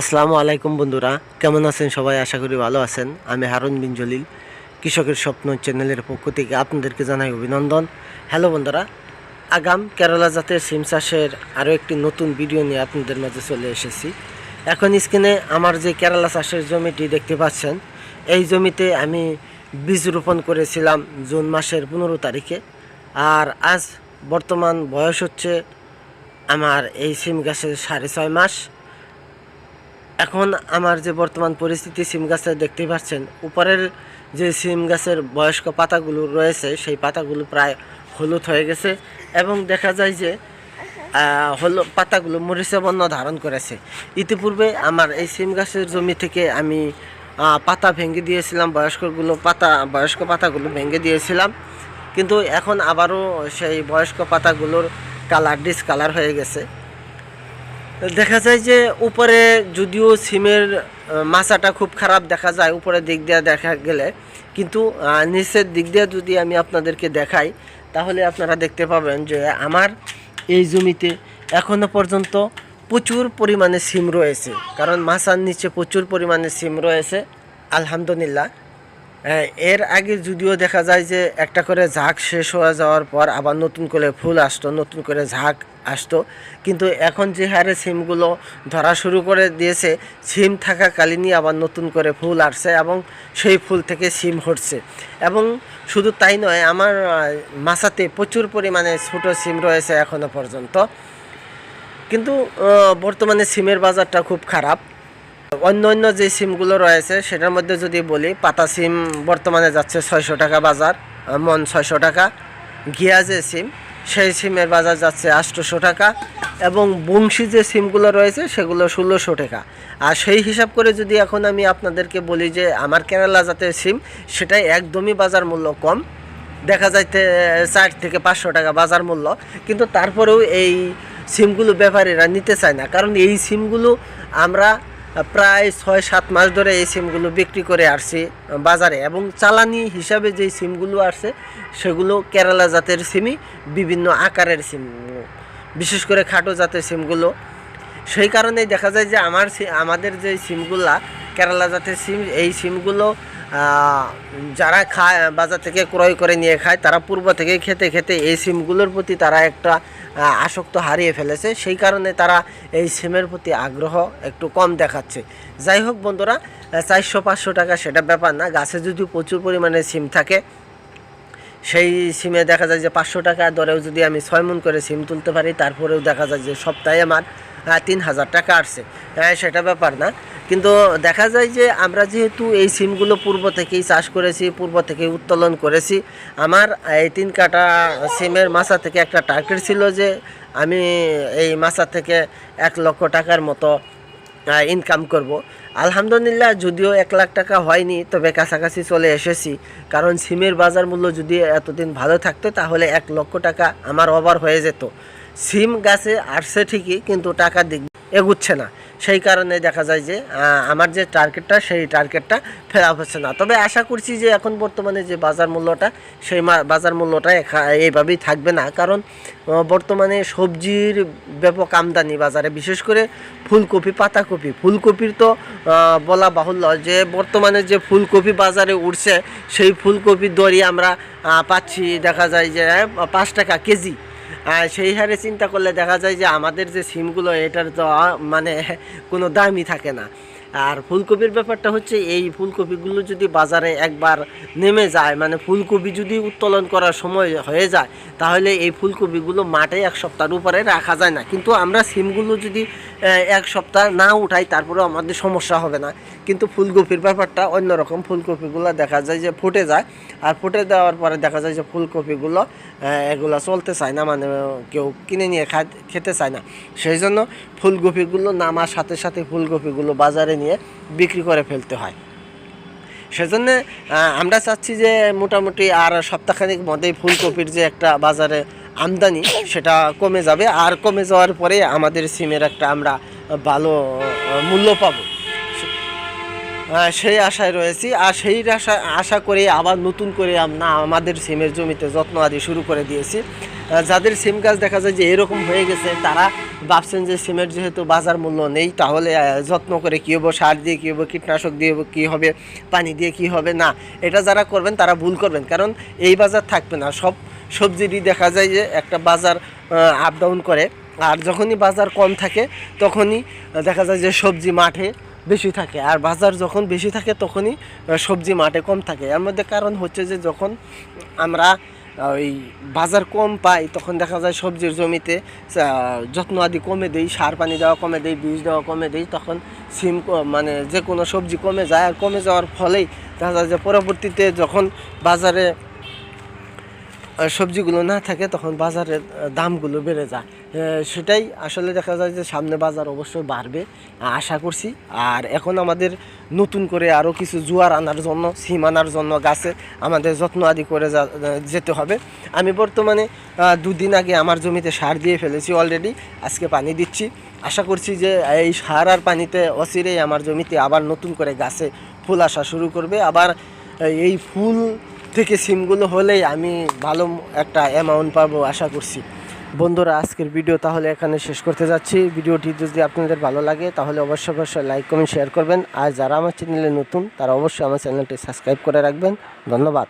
আসসালামু আলাইকুম বন্ধুরা, কেমন আছেন সবাই? আশা করি ভালো আছেন। আমি হারুন বিন জলিল, কৃষকের স্বপ্ন চ্যানেলের পক্ষ থেকে আপনাদেরকে জানাই অভিনন্দন। হ্যালো বন্ধুরা, আগাম কেরালা জাতের সিম চাষের আরও একটি নতুন ভিডিও নিয়ে আপনাদের মাঝে চলে এসেছি। এখন স্ক্রিনে আমার যে কেরালা চাষের জমিটি দেখতে পাচ্ছেন, এই জমিতে আমি বীজ রোপণ করেছিলাম জুন মাসের পনেরো তারিখে। আর আজ বর্তমান বয়স হচ্ছে আমার এই সিম গাছের সাড়ে ছয় মাস। এখন আমার যে বর্তমান পরিস্থিতি সিম গাছে দেখতে পাচ্ছেন উপরের যে সিম গাছের বয়স্ক পাতাগুলো রয়েছে সেই পাতাগুলো প্রায় হলুদ হয়ে গেছে এবং দেখা যায় যে আহ, হলো পাতাগুলো মরিচা ধারণ করেছে। ইতিপূর্বে আমার এই সিম গাছের জমি থেকে আমি পাতা ভেঙে দিয়েছিলাম বয়স্কগুলো পাতা বয়স্ক পাতাগুলো ভেঙে দিয়েছিলাম। কিন্তু এখন আবারও সেই বয়স্ক পাতাগুলোর কালার ডিসকালার হয়ে গেছে। দেখা যায় যে উপরে যদিও সিমের মাচাটা খুব খারাপ দেখা যায় উপরের দিক দিয়ে দেখা গেলে, কিন্তু নিচের দিক দিয়ে যদি আমি আপনাদেরকে দেখাই, তাহলে আপনারা দেখতে পাবেন যে আমার এই জমিতে এখনও পর্যন্ত প্রচুর পরিমাণে সিম রয়েছে। কারণ মাচার নিচে প্রচুর পরিমাণে সিম রয়েছে, আলহামদুলিল্লাহ। এর আগে যদিও দেখা যায় যে একটা করে ঝাঁক শেষ হয়ে যাওয়ার পর আবার নতুন করে ফুল আসতো, নতুন করে ঝাঁক আসতো। কিন্তু এখন যে হারে সিমগুলো ধরা শুরু করে দিয়েছে, সিম থাকাকালীনই আবার নতুন করে ফুল আসছে এবং সেই ফুল থেকে সিম হচ্ছে এবং শুধু তাই নয়, আমার মাচাতে প্রচুর পরিমাণে ছোটো সিম রয়েছে এখনও পর্যন্ত। কিন্তু বর্তমানে সিমের বাজারটা খুব খারাপ। অন্য অন্য যে সিমগুলো রয়েছে, সেটার মধ্যে যদি বলি, পাতা সিম বর্তমানে যাচ্ছে ছয়শো টাকা বাজার মন ছয়শো টাকা। যে সিম সেই সিমের বাজার যাচ্ছে আটশোশো টাকা এবং বংশী যে সিমগুলো রয়েছে সেগুলো ষোলোশো টাকা। আর সেই হিসাব করে যদি এখন আমি আপনাদেরকে বলি যে আমার কেরালা জাতের সিম, সেটাই একদমই বাজার মূল্য কম। দেখা যাইতে চার থেকে পাঁচশো টাকা বাজার মূল্য। কিন্তু তারপরেও এই সিমগুলো ব্যাপারীরা নিতে চায় না। কারণ এই সিমগুলো আমরা প্রায় ছয় সাত মাস ধরে এই সিমগুলো বিক্রি করে আসছি বাজারে এবং চালানি হিসাবে যেই সিমগুলো আসছে, সেগুলো কেরালা জাতের সিমই, বিভিন্ন আকারের সিম, বিশেষ করে খাটো জাতের সিমগুলো। সেই কারণেই দেখা যায় যে আমার আমাদের যে সিমগুলা, কেরালা জাতের সিম, এই সিমগুলো যারা খায়, বাজার থেকে ক্রয় করে নিয়ে খায়, তারা পূর্ব থেকে খেতে খেতে এই সিমগুলোর প্রতি তারা একটা আসক্ত হারিয়ে ফেলেছে। সেই কারণে তারা এই সিমের প্রতি আগ্রহ একটু কম দেখাচ্ছে। যাই হোক বন্ধুরা, চারশো, পাঁচশো টাকা সেটা ব্যাপার না। গাছে যদি প্রচুর পরিমাণে সিম থাকে, সেই সিমে দেখা যায় যে পাঁচশো টাকা দরেও যদি আমি ছয় মন করে সিম তুলতে পারি, তারপরেও দেখা যায় যে সপ্তাহে আমার তিন হাজার টাকা আসছে। হ্যাঁ সেটা ব্যাপার না। কিন্তু দেখা যায় যে আমরা যেহেতু এই সিমগুলো পূর্ব থেকেই চাষ করেছি, পূর্ব থেকেই উত্তোলন করেছি, আমার এই তিন কাটা সিমের মাছা থেকে একটা টার্গেট ছিল যে আমি এই মাছা থেকে এক লক্ষ টাকার মতো ইনকাম করব। আলহামদুলিল্লাহ যদিও এক লাখ টাকা হয়নি, তবে কাছাকাছি চলে এসেছি। কারণ সিমের বাজার মূল্য যদি এতদিন ভালো থাকতো, তাহলে এক লক্ষ টাকা আমার ওভার হয়ে যেত। সিম গাছে আসছে ঠিকই, কিন্তু টাকা দিক এগুচ্ছে না। সেই কারণে দেখা যায় যে আমার যে টার্গেটটা সেই টার্গেটটা ফেরা হচ্ছে না। তবে আশা করছি যে, এখন বর্তমানে যে বাজার মূল্যটা, সেই বাজার মূল্যটা এইভাবেই থাকবে না। কারণ বর্তমানে সবজির ব্যাপক আমদানি বাজারে, বিশেষ করে ফুলকপি, পাতাকপি। ফুলকপির তো বলা বাহুল্য যে, বর্তমানে যে ফুলকপি বাজারে উঠছে, সেই ফুলকপির দরই আমরা পাচ্ছি, দেখা যায় যে, পাঁচ টাকা কেজি। সেই হারে চিন্তা করলে দেখা যায় যে আমাদের যে সিমগুলো, এটার তো মানে কোনো দামই থাকে না। আর ফুলকপির ব্যাপারটা হচ্ছে এই ফুলকপিগুলো যদি বাজারে একবার নেমে যায় মানে ফুলকপি যদি উত্তোলন করার সময় হয়ে যায়, তাহলে এই ফুলকপিগুলো মাঠে এক সপ্তাহের উপরে রাখা যায় না। কিন্তু আমরা সিমগুলো যদি এক সপ্তাহ না উঠাই, তারপরেও আমাদের সমস্যা হবে না। কিন্তু ফুলকপির ব্যাপারটা অন্যরকম। ফুলকপিগুলো দেখা যায় যে ফুটে যায়, আর ফুটে দেওয়ার পরে দেখা যায় যে ফুলকপিগুলো এগুলো চলতে চায় না মানে কেউ কিনে নিয়ে খেতে চায় না। সেই জন্য ফুলকপিগুলো নামার সাথে সাথে ফুলকপিগুলো বাজারে নিয়ে বিক্রি করে ফেলতে হয়। সেজন্য আমরা চাচ্ছি যে মোটামুটি আর সপ্তাহখানিক মধ্যেই ফুলকপির যে একটা বাজারে আমদানি, সেটা কমে যাবে। আর কমে যাওয়ার পরে আমাদের সিমের একটা আমরা ভালো মূল্য পাবো। সেই আশায় রয়েছি। আর সেই আশা আশা করে আবার নতুন করে আমরা আমাদের সিমের জমিতে যত্ন আদি শুরু করে দিয়েছি। যাদের সিম গাছ দেখা যায় যে এরকম হয়ে গেছে, তারা ভাবছেন যে সিমের যেহেতু বাজার মূল্য নেই, তাহলে যত্ন করে কী হব, সার দিয়ে কী হব, কীটনাশক দিয়ে কী হবে, পানি দিয়ে কী হবে, না। এটা যারা করবেন, তারা ভুল করবেন, কারণ এই বাজার থাকবে না। সব সবজিরই দেখা যায় যে একটা বাজার আপ ডাউন করে, আর যখনই বাজার কম থাকে, তখনই দেখা যায় যে সবজি মাঠে বেশি থাকে, আর বাজার যখন বেশি থাকে, তখনই সবজি মাঠে কম থাকে। এর মধ্যে কারণ হচ্ছে যে যখন আমরা ওই বাজার কম পায়, তখন দেখা যায় সবজির জমিতে যত্ন আদি কমে দেই, সার পানি দেওয়া কমে দেই, বীজ দেওয়া কমে দেই, তখন সিম মানে যে কোনো সবজি কমে যায়, আর কমে যাওয়ার ফলেই দেখা যায় যে পরবর্তীতে যখন বাজারে সবজিগুলো না থাকে তখন বাজারের দামগুলো বেড়ে যায়। সেটাই আসলে দেখা যায় যে সামনে বাজার অবশ্যই বাড়বে আশা করছি। আর এখন আমাদের নতুন করে আরও কিছু জোয়ার আনার জন্য, সিম আনার জন্য গাছে আমাদের যত্ন আদি করে যেতে হবে। আমি বর্তমানে দুদিন আগে আমার জমিতে সার দিয়ে ফেলেছি অলরেডি আজকে পানি দিচ্ছি। আশা করছি যে এই সার আর পানিতে অচিরেই আমার জমিতে আবার নতুন করে গাছে ফুল আসা শুরু করবে। আবার এই ফুল থেকে সিমগুলো হলেই আমি ভালো একটা অ্যামাউন্ট পাবো আশা করছি। বন্ধুরা, আজকের ভিডিও তাহলে এখানে শেষ করতে যাচ্ছি। ভিডিওটি যদি আপনাদের ভালো লাগে, তাহলে অবশ্যই অবশ্যই লাইক কমেন্ট শেয়ার করবেন। আর যারা আমার চ্যানেলে নতুন, তারা অবশ্যই আমার চ্যানেলটি সাবস্ক্রাইব করে রাখবেন। ধন্যবাদ।